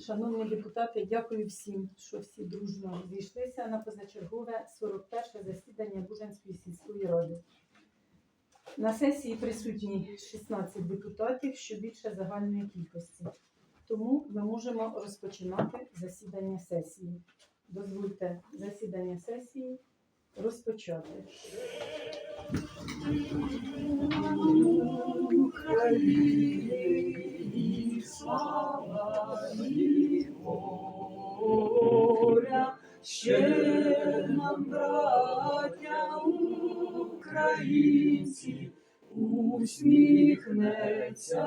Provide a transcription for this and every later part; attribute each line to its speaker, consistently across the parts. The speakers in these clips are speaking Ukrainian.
Speaker 1: Шановні депутати, дякую всім, що всі дружно зійшлися на позачергове 41 засідання Бужанської сільської ради. На сесії присутні 16 депутатів, що більше загальної кількості. Тому ми можемо розпочинати засідання сесії. Дозвольте засідання сесії розпочати.
Speaker 2: Україні слава ще нам, браття українці, усміхнеться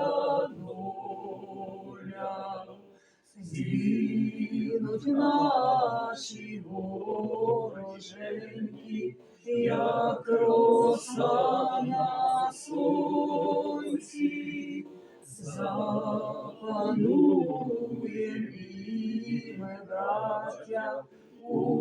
Speaker 2: доля. зінуть наші вороженьки, як роса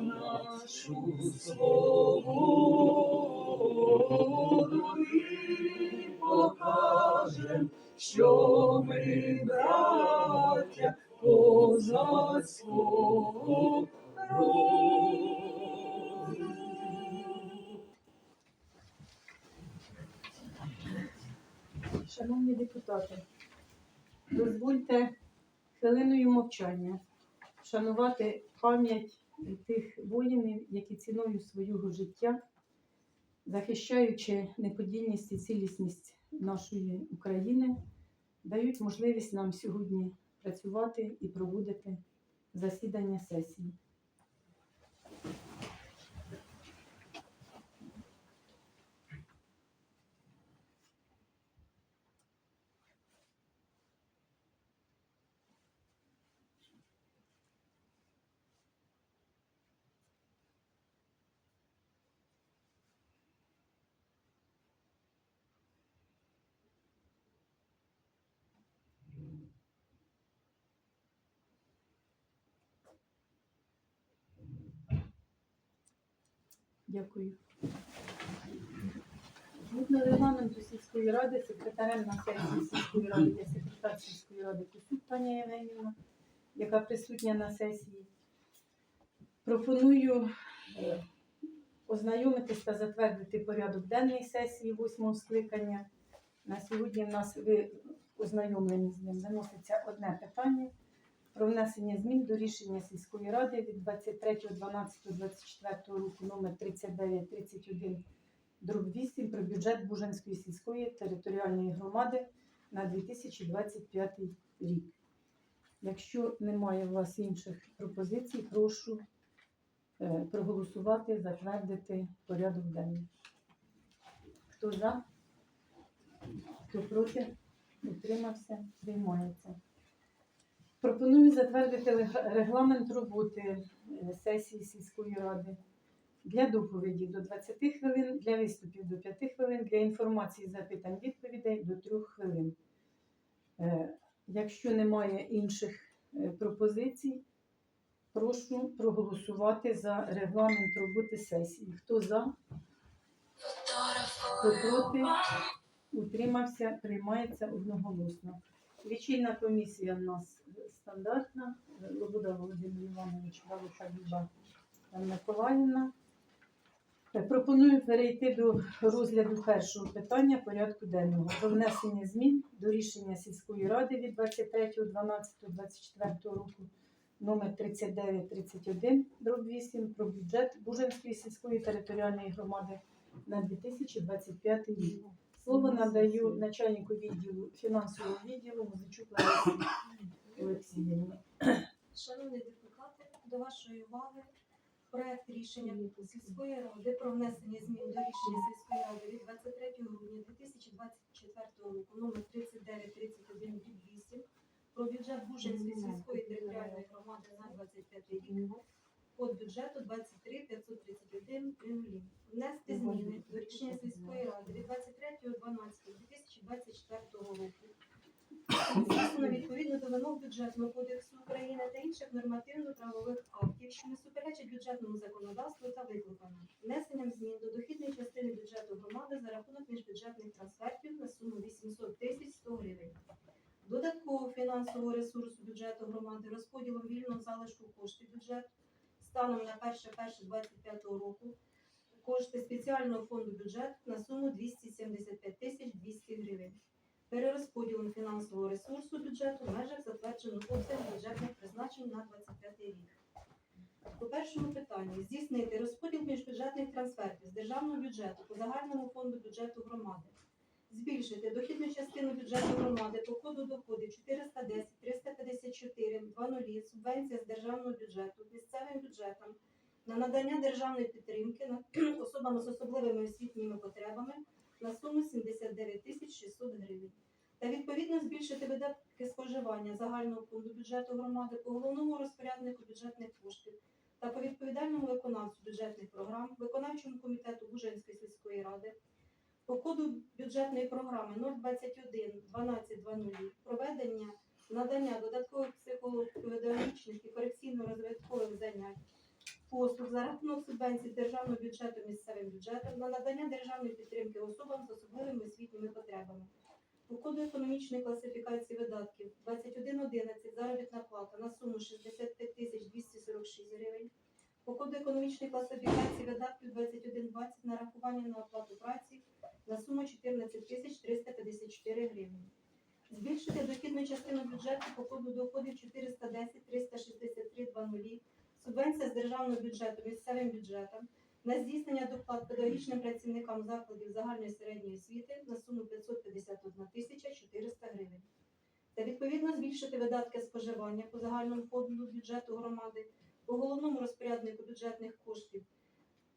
Speaker 2: нашу свободу і покажем, що ми браття козацького роду.
Speaker 1: Шановні депутати, дозвольте хвилиною мовчання вшанувати пам'ять тих воїнів, які ціною свого життя, захищаючи неподільність і цілісність нашої України, дають можливість нам сьогодні працювати і проводити засідання сесії. Дякую. Згідно регламенту сільської ради, секретарем на сесії сільської ради є секретар сільської ради Косюк Таня Євгенівна, яка присутня на сесії. Пропоную е, ознайомитись та затвердити порядок денний сесії восьмого скликання. На сьогодні в нас ви ознайомлені з ним. Виноситься одне питання про внесення змін до рішення сільської ради від 23.12.24 року номер 3931 дроб 8 про бюджет Бужанської сільської територіальної громади на 2025 рік. Якщо немає у вас інших пропозицій, прошу е, проголосувати, затвердити порядок денний. Хто за? Хто проти? Утримався? Приймається. Пропоную затвердити регламент роботи е, сесії сільської ради для доповіді до 20 хвилин, для виступів до 5 хвилин, для інформації, запитань, відповідей до 3 хвилин. Е, Якщо немає інших е, пропозицій, прошу проголосувати за регламент роботи сесії. Хто за? Хто проти? Утримався, приймається одноголосно. Лічильна комісія в нас стандартна. Лобода Володимир Іванович, Галуша Люба Миколаївна. Е, Пропоную перейти до розгляду першого питання порядку денного про внесення змін до рішення сільської ради від 23.12.24 року номер 3931 дроб 8 про бюджет Бужанської сільської територіальної громади на 2025 рік. Слово надаю начальнику відділу фінансового відділу Музичук Олексіївні.
Speaker 3: Шановні депутати, до вашої уваги проект рішення сільської ради про внесення змін до рішення сільської ради від 23 грудня 2024 року номер 3931 8 про бюджет Бужинської сільської територіальної громади на 25 рік. Код бюджету 23 531 гривень. Внести зміни до рішення сільської ради від 23.12.2024 року. Здійснено відповідно до вимог бюджетного кодексу України та інших нормативно-правових актів, що не суперечать бюджетному законодавству та викликано внесенням змін до дохідної частини бюджету громади за рахунок міжбюджетних трансфертів на суму 800 тисяч 100 гривень. Додаткового фінансового ресурсу бюджету громади розподілом вільного залишку коштів бюджету станом на 1.1.25 року кошти спеціального фонду бюджету на суму 275 тисяч 200 гривень. Перерозподілом фінансового ресурсу бюджету в межах затвердженого обсягу бюджетних призначень на 25 рік. По першому питанню здійснити розподіл міжбюджетних трансфертів з державного бюджету по загальному фонду бюджету громади. Збільшити дохідну частину бюджету громади по коду доходів 410 354 00 субвенція з державного бюджету місцевим бюджетам на надання державної підтримки особам з особливими освітніми потребами на суму 79 тисяч 600 гривень. Та відповідно збільшити видатки споживання загального фонду бюджету громади по головному розпоряднику бюджетних коштів та по відповідальному виконавцю бюджетних програм, виконавчому комітету Бужинської сільської ради по коду бюджетної програми 021 1200 проведення надання додаткових психолого-педагогічних і корекційно-розвиткових занять, послуг за рахунок субвенцій державного бюджету місцевим бюджетом на надання державної підтримки особам з особливими освітніми потребами. По коду економічної класифікації видатків 2111 заробітна плата на суму 65 тисяч 246 гривень. По коду економічної класифікації видатків 2120 нарахування на оплату праці на суму 14 тисяч 354 гривні. Збільшити дохідну частину бюджету по коду доходів 410 363 00 субвенція з державного бюджету місцевим бюджетам на здійснення доплат педагогічним працівникам закладів загальної середньої освіти на суму 551 тисяча 400 гривень. Та відповідно збільшити видатки споживання по загальному фонду бюджету громади по головному розпоряднику бюджетних коштів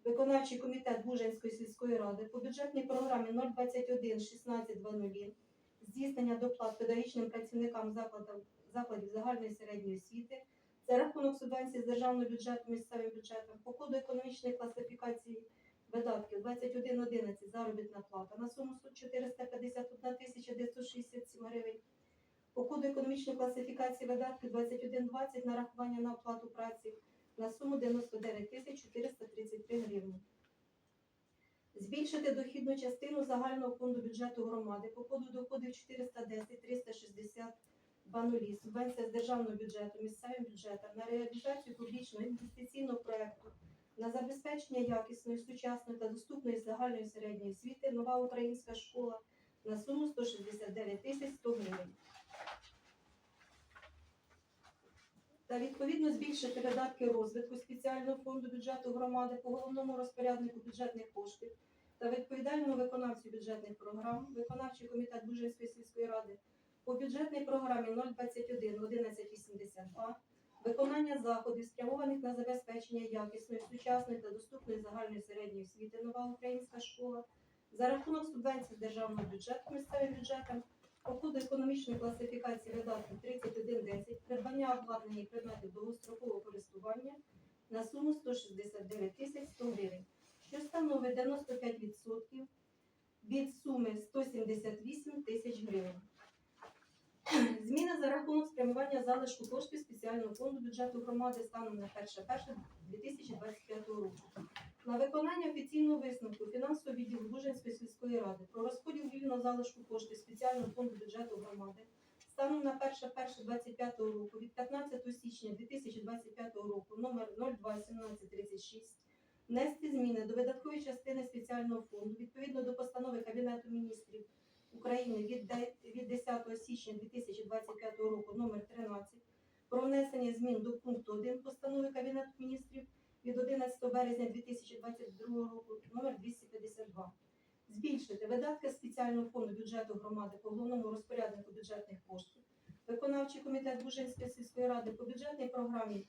Speaker 3: виконавчий комітет Бужанської сільської ради по бюджетній програмі 021 1600 здійснення доплат педагогічним працівникам закладів загальної середньої освіти за рахунок субвенції з державного бюджету місцевим бюджетом по коду економічної класифікації видатків 2111 заробітна плата на суму 451 тисяча 967 гривень. По коду економічної класифікації видатків 2120 нарахування на оплату праці на суму 99 тисяч 433 гривні. Збільшити дохідну частину загального фонду бюджету громади по коду доходів 410 360 00 субвенція з державного бюджету місцевим бюджетом на реалізацію публічного інвестиційного проекту на забезпечення якісної, сучасної та доступної загальної середньої освіти нова українська школа на суму 169 тисяч 100 гривень. Та відповідно збільшити видатки розвитку спеціального фонду бюджету громади по головному розпоряднику бюджетних коштів та відповідальному виконавцю бюджетних програм, виконавчий комітет Бужинської сільської ради по бюджетній програмі 021 1182 виконання заходів, спрямованих на забезпечення якісної, сучасної та доступної загальної середньої освіти нова українська школа за рахунок субвенцій з державного бюджету місцевим бюджетам по коду економічної класифікації видатків 3110 придбання обладнання і предметів довгострокового користування на суму 169 тисяч 100 гривень, що становить 95% від суми 178 тисяч гривень. Зміни за рахунок спрямування залишку коштів спеціального фонду бюджету громади станом на 1.1.2025 року. На виконання офіційного висновку фінансового відділу Бужинської сільської ради про розподіл вільного залишку коштів спеціального фонду бюджету громади станом на 1.1.25 року від 15 січня 2025 року номер 021736 внести зміни до видаткової частини спеціального фонду відповідно до постанови Кабінету міністрів України від від 10 січня 2025 року номер 13 про внесення змін до пункту 1 постанови Кабінету міністрів від 11 березня 2022 року номер 252. Збільшити видатки спеціального фонду бюджету громади по головному розпоряднику бюджетних коштів. Виконавчий комітет Бужинської сільської ради по бюджетній програмі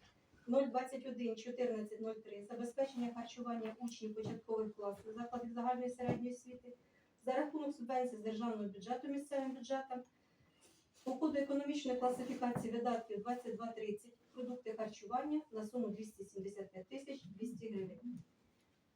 Speaker 3: 021 1403 забезпечення харчування учнів початкових класів закладів загальної середньої освіти за рахунок субвенцій з державного бюджету місцевим бюджетам. По коду економічної класифікації видатків 2230 продукти харчування на суму 275 тисяч 200 гривень.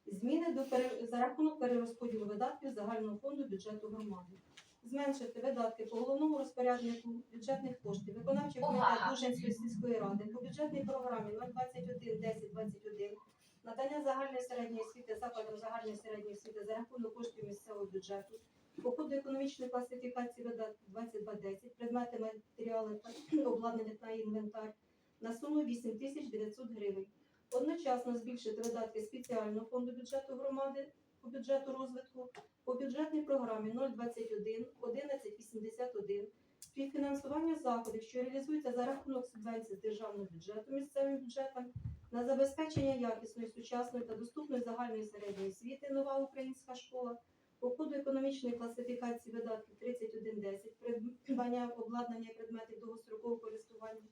Speaker 3: Зміни до пере- за рахунок перерозподілу видатків загального фонду бюджету громади. Зменшити видатки по головному розпоряднику бюджетних коштів, виконавчий комітет Дужинської сільської ради по бюджетній програмі 021 10 21 надання загальної середньої освіти закладам загальної середньої освіти за рахунок коштів місцевого бюджету, по коду економічної класифікації видатків 2210, предмети матеріали та обладнання та інвентар на суму 8 тисяч 900 гривень. Одночасно збільшити видатки спеціального фонду бюджету громади по бюджету розвитку по бюджетній програмі 021 1181 співфінансування заходів, що реалізуються за рахунок субвенцій з державного бюджету місцевим бюджетам на забезпечення якісної, сучасної та доступної загальної середньої освіти нова українська школа, по коду економічної класифікації видатків 3110, придбання обладнання і предметів довгострокового користування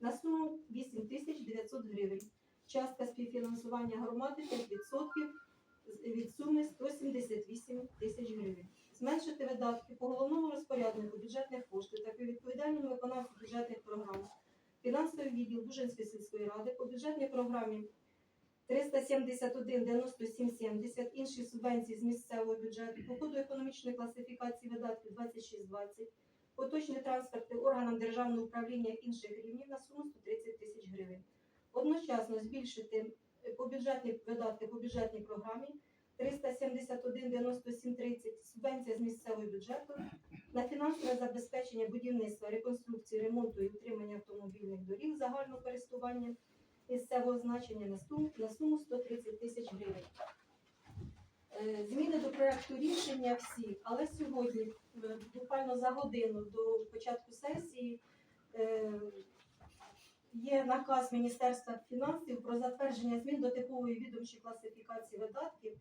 Speaker 3: на суму 8 тисяч 900 гривень. Частка співфінансування громади 5% від суми 178 тисяч гривень. Зменшити видатки по головному розпоряднику бюджетних коштів та по відповідальному виконавцю бюджетних програм. Фінансовий відділ Дужинської сільської ради по бюджетній програмі 371 97 70 інші субвенції з місцевого бюджету, по коду економічної класифікації видатків 2620, поточні трансферти органам державного управління інших рівнів на суму 130 тисяч гривень. Одночасно збільшити е, по бюджетні видатки по бюджетній програмі 371 97 30 субвенція з місцевого бюджету на фінансове забезпечення будівництва, реконструкції, ремонту і утримання автомобільних доріг загального користування місцевого значення на суму, на суму 130 тисяч гривень. Е, Зміни до проекту рішення всі, але сьогодні, е, буквально за годину до початку сесії, е, є наказ Міністерства фінансів про затвердження змін до типової відомчої класифікації видатків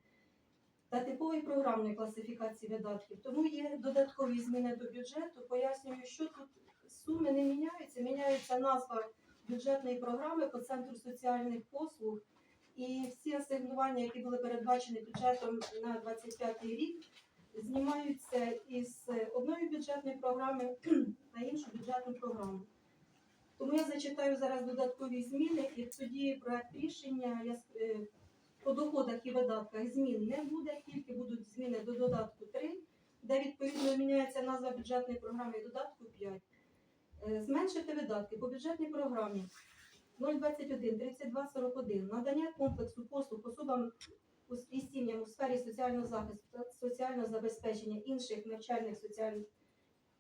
Speaker 3: та типової програмної класифікації видатків. Тому є додаткові зміни до бюджету. Пояснюю, що тут суми не міняються, міняється назва бюджетної програми по центру соціальних послуг. І всі асигнування, які були передбачені бюджетом на 25 рік, знімаються із одної бюджетної програми на іншу бюджетну програму. Тому я зачитаю зараз додаткові зміни, і тоді проект рішення я е, по доходах і видатках змін не буде, тільки будуть зміни до додатку 3, де відповідно міняється назва бюджетної програми і додатку 5. Е, Зменшити видатки по бюджетній програмі 021 32 41 надання комплексу послуг особам і сім'ям у сфері соціального захисту та соціального забезпечення інших навчальних соціальних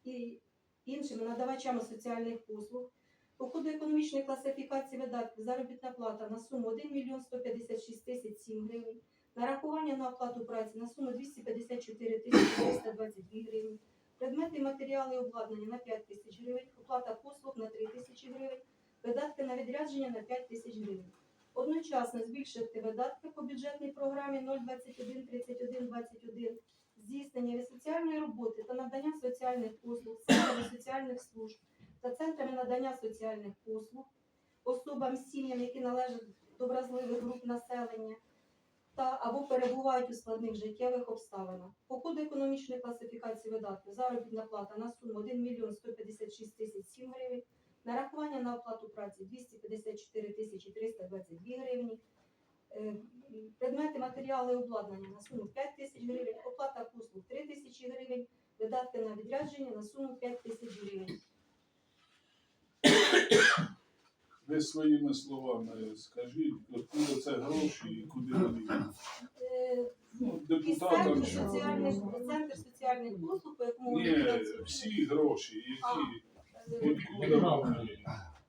Speaker 3: і іншими надавачами соціальних послуг. По ходу економічної класифікації видатків заробітна плата на суму 1 мільйон 156 тисяч 7 гривень, нарахування на оплату праці на суму 254 тисячі 322 гривень, предмети матеріали і обладнання на 5 тисяч гривень, оплата послуг на 3 тисячі гривень, видатки на відрядження на 5 тисяч гривень. Одночасно збільшити видатки по бюджетній програмі 021 31 21 здійснення соціальної роботи та надання соціальних послуг, соціальних служб та центрами надання соціальних послуг особам сім'ям, які належать до вразливих груп населення та або перебувають у складних життєвих обставинах. По коду економічної класифікації видатків заробітна плата на суму 1 мільйон 156 тисяч 7 гривень, нарахування на оплату праці 254 тисячі 322 гривні, е, предмети, матеріали і обладнання на суму 5 тисяч гривень, оплата послуг 3 тисячі гривень, видатки на відрядження на суму 5 тисяч гривень.
Speaker 4: Ви своїми словами скажіть, откуда це гроші і куди вони йдуть?
Speaker 3: Е,
Speaker 4: Ну, депутатам
Speaker 3: центру
Speaker 4: що?
Speaker 3: соціальних центр соціальних послуг, по якому
Speaker 4: Ні, всі гроші, які
Speaker 3: Е,
Speaker 4: откуда вони,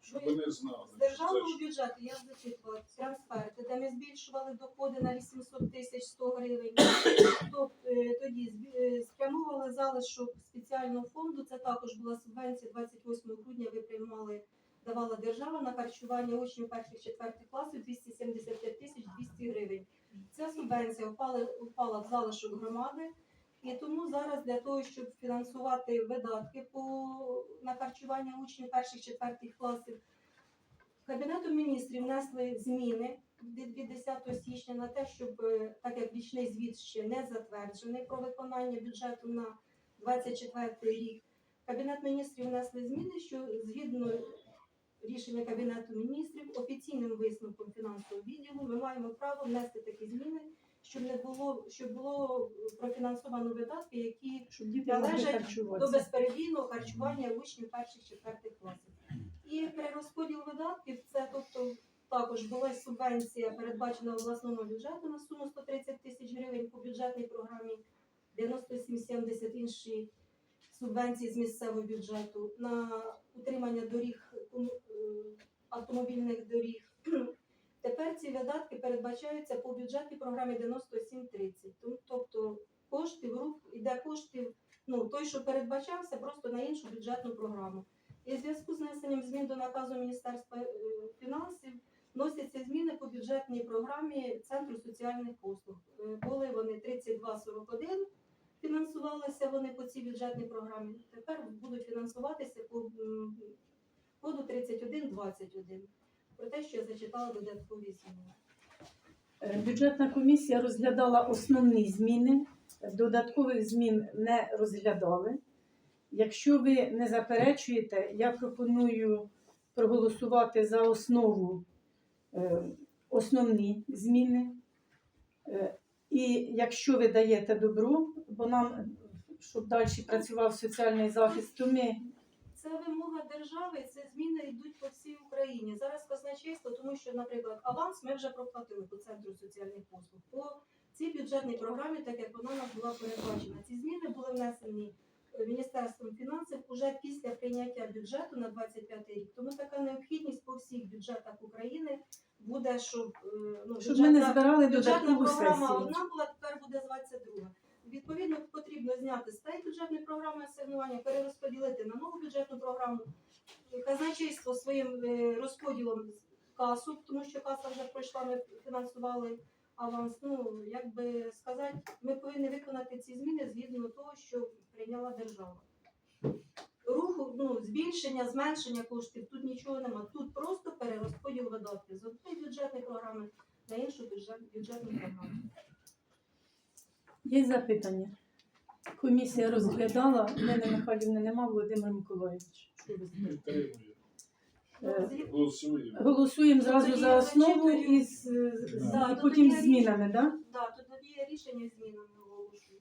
Speaker 4: щоб вони знали.
Speaker 3: з державного
Speaker 4: Це ж-
Speaker 3: бюджету я зачитувала трансферти, де ми збільшували доходи на 800 тисяч 100 гривень. Тобто е, тоді збі- е, спрямовували залишок спеціального фонду. Це також була субвенція 28 грудня. Ви приймали. Давала держава на харчування учнів перших четвертих класів 275 тисяч 200 гривень. Ця субвенція впала, впала в залишок громади, і тому зараз для того, щоб фінансувати видатки по на харчування учнів перших четвертих класів, Кабінетом міністрів внесли зміни від, від 10 січня на те, щоб е, так як річний звіт ще не затверджений про виконання бюджету на 24 рік, Кабінет міністрів внесли зміни, що згідно рішення Кабінету міністрів. Офіційним висновком фінансового відділу ми маємо право внести такі зміни, щоб не було, щоб було профінансовано видатки, які
Speaker 1: Щоб діти
Speaker 3: належать до безперебійного харчування учнів перших четвертих класів. І перерозподіл видатків це тобто також була субвенція передбачена обласному бюджету на суму 130 тисяч гривень по бюджетній програмі 9770 інші субвенції з місцевого бюджету на утримання доріг е, автомобільних доріг. Тепер ці видатки передбачаються по бюджетній програмі 9730. Тому- Тобто коштів рух іде коштів, ну той, що передбачався, просто на іншу бюджетну програму. І в зв'язку з внесенням змін до наказу Міністерства е, фінансів вносяться зміни по бюджетній програмі Центру соціальних послуг. Е, Були вони 3241, фінансувалися вони по цій бюджетній програмі. Тепер будуть фінансуватися по коду 3121. Про те, що я зачитала додаткові зміни.
Speaker 1: Е, Бюджетна комісія розглядала основні зміни, додаткових змін не розглядали. Якщо ви не заперечуєте, я пропоную проголосувати за основу е, основні зміни. Е, І якщо ви даєте добро, бо нам, щоб далі працював соціальний захист, то ми
Speaker 3: Це вимога держави, це зміни йдуть по всій Україні. Зараз казначейство, тому що, наприклад, аванс ми вже проплатили по центру соціальних послуг. По цій бюджетній програмі, так як вона у нас була передбачена, ці зміни були внесені е, Міністерством фінансів уже після прийняття бюджету на 25 рік. Тому така необхідність по всіх бюджетах України буде, щоб е, ну,
Speaker 1: щоб ми не
Speaker 3: бюджетна-
Speaker 1: збирали
Speaker 3: Бюджетна програма
Speaker 1: сесію.
Speaker 3: одна була, тепер буде зватися друга. Відповідно, потрібно зняти з тієї програми асигнування, перерозподілити на нову бюджетну програму. Казначейство своїм е, розподілом касу, тому що каса вже пройшла, ми фінансували аванс. Ну, як би сказати, ми повинні виконати ці зміни згідно того, що прийняла держава. Руху, ну, збільшення, зменшення коштів, тут нічого нема. Тут просто перерозподіл видатків з однієї бюджетної програми на іншу бюджет, бюджетну програму.
Speaker 1: Є запитання? Комісія розглядала, Лени Михайлівни нема, Володимир Миколаївич. Е,
Speaker 4: Голосуємо.
Speaker 1: Голосуємо зразу за основу і, з, з-
Speaker 3: Да,
Speaker 1: і
Speaker 3: то
Speaker 1: потім
Speaker 3: тоді
Speaker 1: з
Speaker 3: я
Speaker 1: змінами, так?
Speaker 3: Да, тут тоді є рішення змінами оголошую.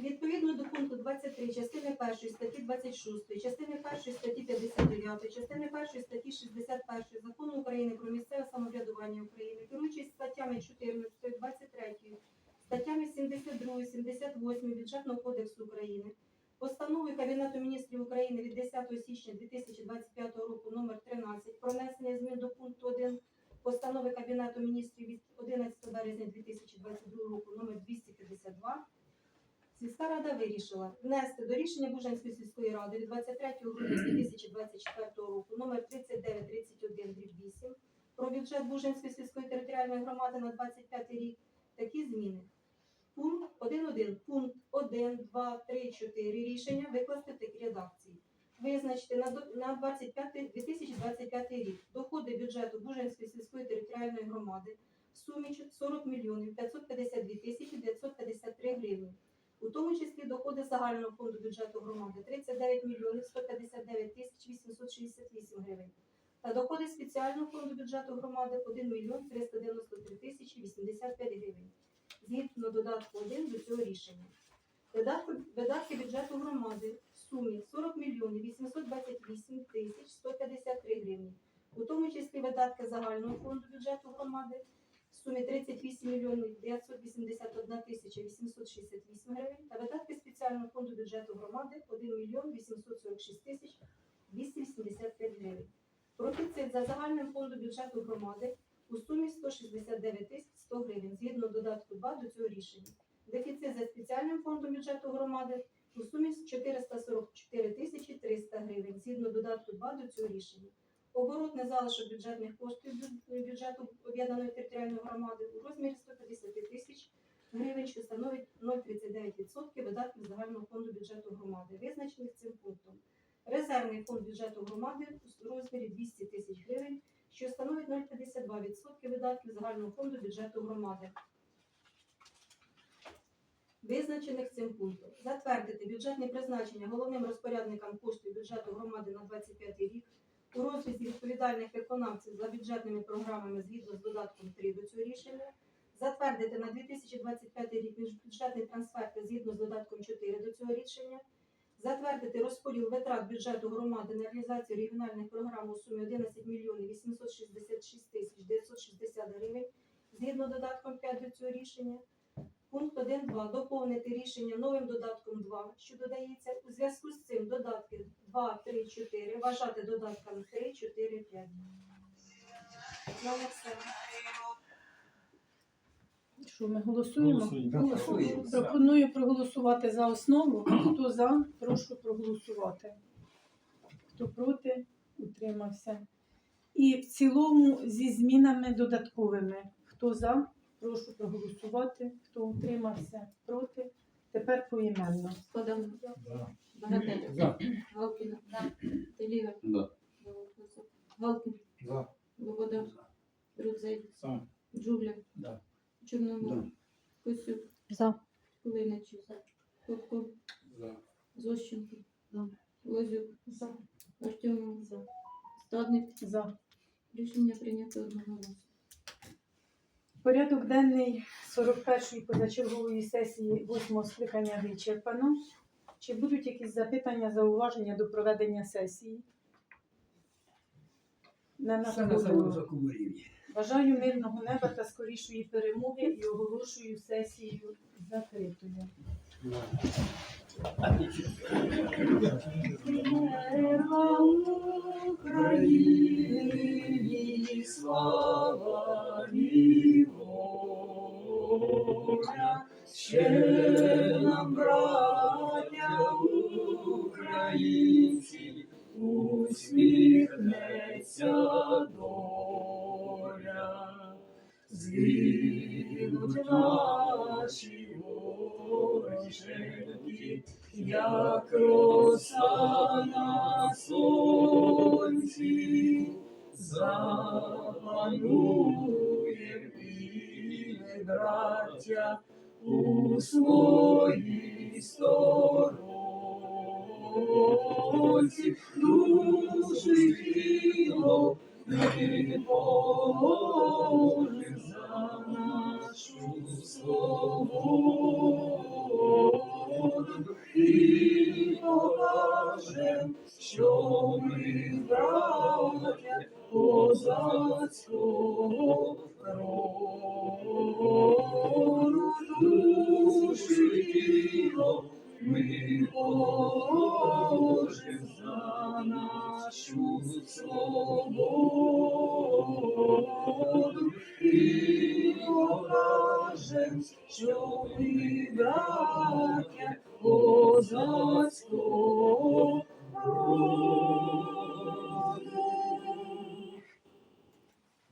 Speaker 3: Відповідно до пункту 23 частини 1 статті 26, частини 1 статті 59, частини 1 статті 61 Закону України про місцеве самоврядування України, керуючись статтями 14, 23, статтями 72, 78 Бюджетного кодексу України, постановою Кабінету міністрів України від 10 січня 2025 року номер 13 про внесення змін до пункту 1 постанови Кабінету міністрів від 11 березня 2022 року номер 252 Сільська рада вирішила внести до рішення Бужанської сільської ради від 23 грудня 2024 року номер 3931 8 про бюджет Бужанської сільської територіальної громади на 25 рік такі зміни. Пункт 1.1. Пункт 1, 2, 3, 4 рішення викласти в такій редакції. Визначити на, 25, 2025 рік доходи бюджету Бужанської сільської територіальної громади в сумі 40 мільйонів 552 тисячі 953 гривні. У тому числі доходи загального фонду бюджету громади 39 мільйонів 159 тисяч 868 гривень. Та доходи спеціального фонду бюджету громади 1 мільйон 393 тисячі 85 гривень. Згідно додатку 1 до цього рішення. Видатки, бюджету громади в сумі 40 мільйонів 828 тисяч 153 гривні. У тому числі видатки загального фонду бюджету громади в сумі 38 мільйонів 981 тисяча 868 гривень та видатки спеціального фонду бюджету громади 1 мільйон 846 тисяч 285 гривень. Профіцит за загальним фондом бюджету громади у сумі 169 тисяч 100 гривень згідно додатку 2 до цього рішення. Дефіцит за спеціальним фондом бюджету громади у сумі 444 тисячі 300 гривень згідно додатку 2 до цього рішення. Оборотний залишок бюджетних коштів бюджету об'єднаної територіальної громади у розмірі 150 тисяч гривень, що становить 0,39% видатків загального фонду бюджету громади, визначених цим пунктом. Резервний фонд бюджету громади у розмірі 200 тисяч гривень, що становить 0,52% видатків загального фонду бюджету громади. Визначених цим пунктом. Затвердити бюджетне призначення головним розпорядникам коштів бюджету громади на 25 рік у розрізі відповідальних виконавців за бюджетними програмами згідно з додатком 3 до цього рішення. Затвердити на 2025 рік міжбюджетні трансферти згідно з додатком 4 до цього рішення. Затвердити розподіл витрат бюджету громади на реалізацію регіональних програм у сумі 11 мільйонів 866 тисяч 960 гривень згідно додатком 5 до цього рішення. Пункт 1.2. Доповнити рішення новим додатком 2, що додається. У зв'язку з цим додатки 2, 3, 4 вважати додатками 3, 4, 5. Номер все.
Speaker 1: Що ми голосуємо?
Speaker 2: Голосуємо.
Speaker 1: Пропоную проголосувати за основу. Хто за, прошу проголосувати. Хто проти, утримався. І в цілому зі змінами додатковими. Хто за, прошу проголосувати. Хто утримався, проти. Тепер поіменно.
Speaker 5: Складовна.
Speaker 2: Да.
Speaker 5: Багателя.
Speaker 2: За.
Speaker 5: Галкіна. Теліга.
Speaker 2: Да.
Speaker 5: Галкін.
Speaker 2: За.
Speaker 5: Лобода. Рудзей.
Speaker 2: За.
Speaker 5: Чорномор. Косюк.
Speaker 1: За.
Speaker 2: За.
Speaker 5: Зощенко.
Speaker 1: За.
Speaker 5: Лозюк.
Speaker 1: За.
Speaker 5: Артемов. Стадник.
Speaker 1: За.
Speaker 5: Рішення прийнято одноголосно.
Speaker 1: Порядок денний 41-ї позачергової сесії 8 скликання вичерпано. Чи будуть якісь запитання, зауваження до проведення сесії? Не
Speaker 2: Все на самому рівні.
Speaker 1: Бажаю мирного неба та скорішої перемоги і оголошую сесію закритою.
Speaker 2: Україні слава ще нам, браття як роса на сонці, запанує біле браття у своїй сторонці, душу й тіло ми Боже ми браття за нашу свободу і покажем, що ми браття козацького